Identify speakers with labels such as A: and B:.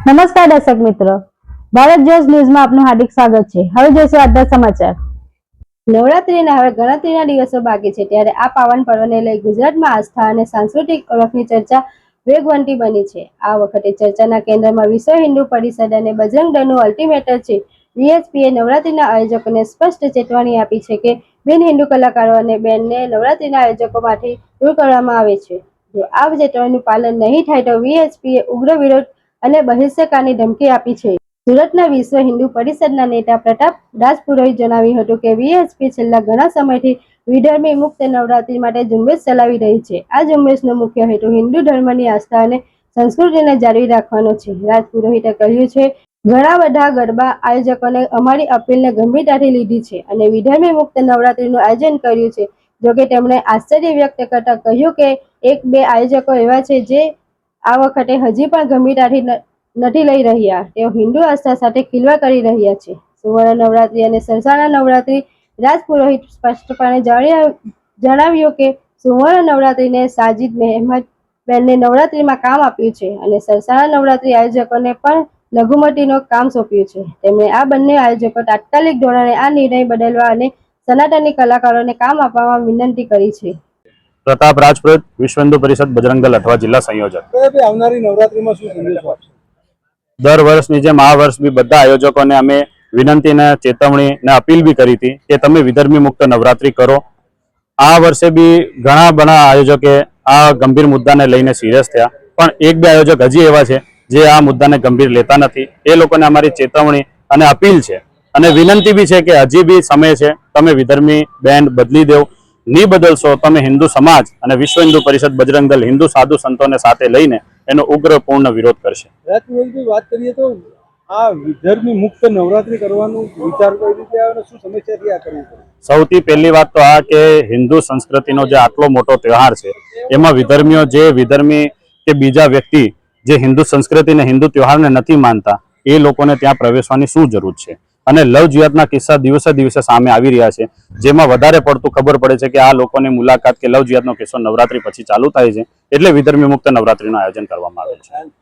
A: નમસ્કાર દર્શક મિત્રો. ભારત જોશ ન્યૂઝમાં આપનું હાર્દિક સ્વાગત છે. હવે જોશું આજના સમાચાર. નવરાત્રીના હવે ગણતરીના દિવસો બાકી છે ત્યારે આ પાવન પર્વને લઈ ગુજરાતમાં આસ્થા અને સાંસ્કૃતિક ઓળખની ચર્ચા વેગવંતી બની છે. આ વખતે ચર્ચાના કેન્દ્રમાં વિશ્વ હિન્દુ પરિષદ અને બજરંગ દળનું અલ્ટિમેટર છે. વીએચપીએ નવરાત્રીના આયોજકોને સ્પષ્ટ ચેતવણી આપી છે કે બિન હિન્દુ કલાકારો અને બેનને નવરાત્રીના આયોજકોમાંથી દૂર કરવામાં આવે છે. જો આ ચેતવણીનું પાલન નહીં થાય તો વીએચપીએ ઉગ્ર વિરોધ અને બહિષ્કારની ધમકી આપી છે. સુરતના વિશ્વ હિન્દુ પરિષદના નેતા પ્રતાપ રાજપુરોહિત જણાવ્યું હતું કે વીએચપી છેલ્લા ઘણા સમયથી વિધર્મી મુક્ત નવરાત્રી માટે ઝુંબેશ ચલાવી રહી છે. આ ઝુંબેશનો મુખ્ય હેતુ હિન્દુ ધર્મની આસ્થા અને સંસ્કૃતિને જાળવી રાખવાનો છે. રાજપુરોહિતે કહ્યું છે, ઘણા બધા ગરબા આયોજકોને અમારી અપીલને ગંભીરતાથી લીધી છે અને વિધર્મી મુક્ત નવરાત્રીનું આયોજન કર્યું છે. જોકે તેમણે આશ્ચર્ય વ્યક્ત કરતા કહ્યું કે એક બે આયોજકો એવા છે જે આ વખતે હજી પણ ગંભીરતાથી નથી લઈ રહ્યા. તેઓ હિન્દુ આસ્થા સાથે ખીલવા કરી રહ્યા છે. સુવર્ણ નવરાત્રી અને સરસાણા નવરાત્રી રાજપુરોહિત સ્પષ્ટપણે જણાવ્યું કે સુવર્ણ નવરાત્રીને સાજિદ મહેમદ બેનને નવરાત્રીમાં કામ આપ્યું છે અને સરસાણા નવરાત્રી આયોજકોને પણ લઘુમતીનો કામ સોંપ્યું છે. તેમણે આ બંને આયોજકો તાત્કાલિક ધોરણે આ નિર્ણય બદલવા અને સનાતની કલાકારોને કામ આપવામાં વિનંતી કરી છે.
B: પ્રતાપ રાજપુરોહિત વિશ્વ હિન્દુ પરિષદ બજરંગ દળ અઠવા જિલ્લા સંયોજક.
C: આવનારી નવરાત્રીમાં શું સંદેશો
B: દર વર્ષની જેમ આ વર્ષ બી બધા આયોજકોને અમે વિનંતી ને ચેતવણી ને અપીલ બી કરી હતી કે તમે વિધર્મી મુક્ત નવરાત્રી કરો. આ વર્ષે બી ઘણા બધા આયોજકે આ ગંભીર મુદ્દાને લઈને સિરિયસ થયા. પણ એક બે આયોજક હજી એવા છે જે આ મુદ્દાને ગંભીર લેતા નથી. એ લોકોને અમારી ચેતવણી અને અપીલ છે. અને વિનંતી બી છે કે હજી બી સમય છે. તમે વિધર્મી બેન્ડ બદલી દેવ. ની બદલશો તમે હિન્દુ સમાજ અને વિશ્વ હિન્દુ પરિષદ બજરંગ દળ હિન્દુ સાધુ સંતોને સાથે લઈને એનો ઉગ્ર પૂર્ણ વિરોધ કરશે.
C: વાત કરીએ તો આ વિદર્ભની મુક્ત નવરાત્રી કરવાનું વિચાર કઈ રીતે આવે અને શું આ કરવું
B: સૌથી પહેલી વાત તો આ કે હિન્દુ સંસ્કૃતિનો જે આટલો મોટો તહેવાર છે એમાં વિધર્મીઓ જે વિધર્મી કે બીજા વ્યક્તિ જે હિન્દુ સંસ્કૃતિ અને હિન્દુ તહેવારને નથી માનતા એ લોકોને ત્યાં પ્રવેશવાની શું જરૂર છે? અને લવ જિહાદના કિસ્સા દિવસે દિવસે સામે આવી રહ્યા છે. જેમાં વધારે પડતું ખબર પડે છે કે આ લોકોની મુલાકાત કે લવ જિહાદનો કિસ્સો નવરાત્રી પછી ચાલુ થાય છે. એટલે વિધર્મી મુક્ત નવરાત્રીનું આયોજન કરવામાં આવે છે.